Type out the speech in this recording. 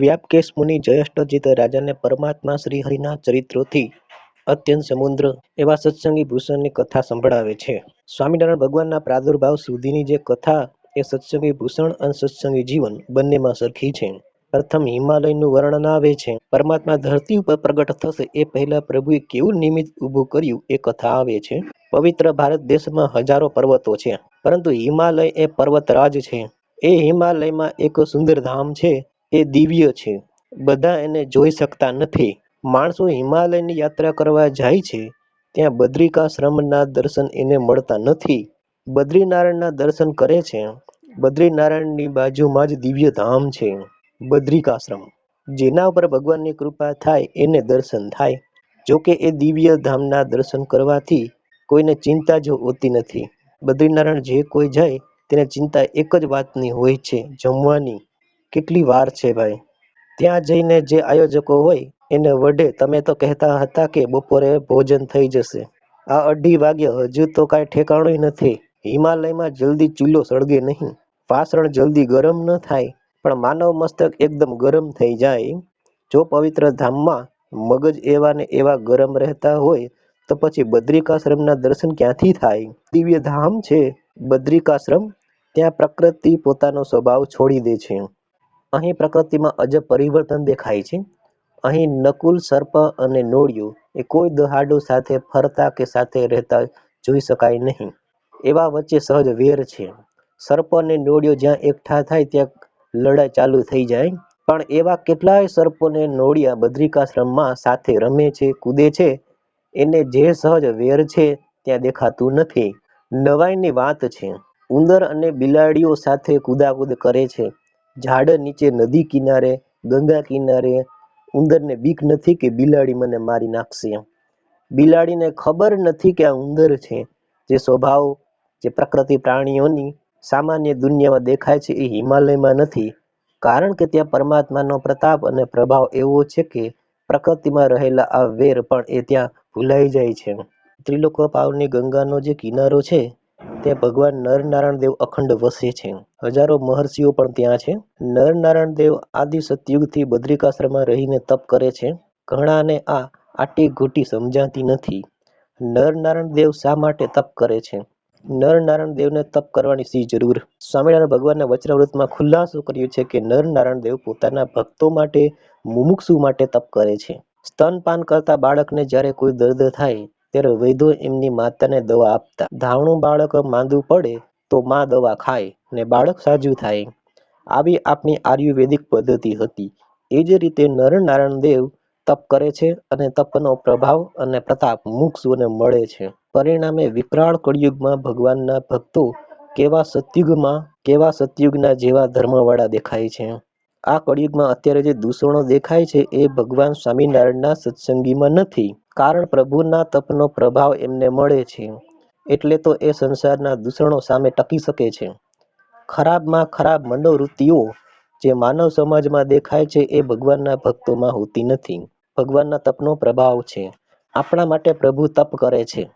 વ્યાપકેશ મુનિ જયેષ્ઠજીત રાજાને પરમાત્મા શ્રીહરિના ચરિત્રોથી અત્યંત સમુદ્ર એવા સત્સંગી ભૂષણની કથા સંભળાવે છે. સ્વામિનારાયણ ભગવાનના પ્રાદુર્ભાવ સુધીની જે કથા એ સત્સંગી ભૂષણ અને સત્સંગી જીવન બંનેમાં સરખી છે. પ્રથમ હિમાલયનું વર્ણન આવે છે. પરમાત્મા ધરતી ઉપર પ્રગટ થશે એ પહેલા પ્રભુએ કેવું નિમિત્ત ઊભું કર્યું એ કથા આવે છે. પવિત્ર ભારત દેશમાં હજારો પર્વતો છે. પરંતુ હિમાલય એ પર્વતરાજ છે. એ હિમાલયમાં એક સુંદર ધામ છે. એ દિવ્ય છે. બધા એને જોઈ શકતા નથી. માણસો હિમાલયની યાત્રા કરવા જાય છે, ત્યાં બદ્રિકાશ્રમના દર્શન એને મળતા નથી. બદ્રીનારાયણના દર્શન કરે છે. બદ્રીનારાયણની બાજુમાં જ દિવ્ય ધામ છે, બદ્રિકાશ્રમ. જેના ઉપર ભગવાનની કૃપા થાય, એને દર્શન થાય. જોકે એ દિવ્ય ધામના દર્શન કરવાથી કોઈને ચિંતા જ હોતી નથી. બદ્રીનારાયણ જે કોઈ જાય, તેને ચિંતા એક જ વાતની હોય છે, જમવાની. કેટલી વાર છે ભાઈ? ત્યાં જઈને જે આયોજકો હોય, એને વઢે તમે તો કહેતા હતા કે બપોરે ભોજન થઈ જશે. આ અઢી વાગે હજુ તો કાંઈ ઠેકાણું નથી. હિમાલયમાં જલ્દી ચૂલો સળગે નહીં. વાસણ જલ્દી ગરમ ન થાય, પણ માનવ મસ્તક એકદમ ગરમ થઈ જાય. જો પવિત્ર ધામમાં મગજ એવા ને એવા ગરમ રહેતા હોય, તો પછી બદ્રિકાશ્રમના દર્શન ક્યાંથી થાય? દિવ્ય ધામ છે બદ્રિકાશ્રમ. ત્યાં પ્રકૃતિ પોતાનો સ્વભાવ છોડી દે છે. અહીં પ્રકૃતિમાં અજબ પરિવર્તન દેખાય છે. અહીં નકુલ, સર્પ અને નોળિયું એ કોઈ દહાડો સાથે ફરતા કે સાથે રહેતા જોઈ શકાય નહીં. એવા વચ્ચે સહજ વેર છે. સર્પ અને નોળિયો જ્યાં એકઠા થાય ત્યાં લડાઈ ચાલુ થઈ જાય. પણ એવા કેટલાય સર્પોને નોળિયા બદ્રિકાશ્રમમાં સાથે રમે છે, કૂદે છે. એને જે સહજ વેર છે ત્યાં દેખાતું નથી. નવાઈની વાત છે. ઉંદર અને બિલાડીઓ સાથે કુદાકુદ કરે છે. ઝાડ નીચે નદી કિનારે, ગંગા કિનારે, ઉંદરને બીક નથી કે બિલાડી મને મારી નાખશે બિલાડીને ખબર નથી કે આ ઉંદર છે. જે સ્વભાવ, જે પ્રકૃતિ પ્રાણીઓની સામાન્ય દુનિયામાં દેખાય છે એ હિમાલયમાં નથી. કારણ કે ત્યાં પરમાત્માનો પ્રતાપ અને પ્રભાવ એવો છે કે પ્રકૃતિમાં રહેલા આ વેર પણ એ ત્યાં ભૂલાઈ જાય છે ત્રિલોક પાવની ગંગાનો જે કિનારો છે ત્યાં ભગવાન નરનારાયણ દેવ અખંડ વસે છે. હજારો મહર્ષિઓ પણ ત્યાં છે. નરનારાયણ દેવ આદિ સતયુગથી બદ્રિકાશ્રમમાં રહીને તપ કરે છે. ઘણાને આ આટી ઘૂટી સમજાતી નથી. નરનારાયણ દેવ શા માટે તપ કરે છે? નરનારાયણ દેવને તપ કરવાની સી જરૂર? સ્વામિનારાયણ ભગવાનના વચનામૃતમાં ખુલાસો કર્યો છે કે નરનારાયણ દેવ પોતાના ભક્તો માટે, મુમુક્ષુ માટે તપ કરે છે. સ્તનપાન કરતા બાળકને જ્યારે કોઈ દર્દ થાય ત્યારે વૈદ્યો એમની માતાને દવા આપતા. ધાવણું બાળક માંદું પડે તો માં દવા ખાય ને બાળક સાજું થાય. આવી આપણી આયુર્વેદિક પદ્ધતિ હતી. એ જ રીતે નરનારાયણ દેવ તપ કરે છે અને તપનો પ્રભાવ અને પ્રતાપ મુક્ષુને મળે છે. પરિણામે વિકરાળ કળિયુગમાં ભગવાનના ભક્તો કેવા સતયુગમાં, કેવા સતયુગના જેવા ધર્મવાળા દેખાય છે. આ કળિયુગમાં અત્યારે જે દૂષણો દેખાય છે એ ભગવાન સ્વામિનારાયણના સત્સંગીમાં નથી. કારણ પ્રભુના તપનો પ્રભાવ એમને મળે છે, એટલે તો એ સંસારના દૂષણો સામે ટકી શકે છે. ખરાબમાં ખરાબ મનોવૃત્તિઓ જે માનવ સમાજમાં દેખાય છે એ ભગવાનના ભક્તોમાં હોતી નથી. ભગવાનના તપનો પ્રભાવ છે. આપણા માટે પ્રભુ તપ કરે છે.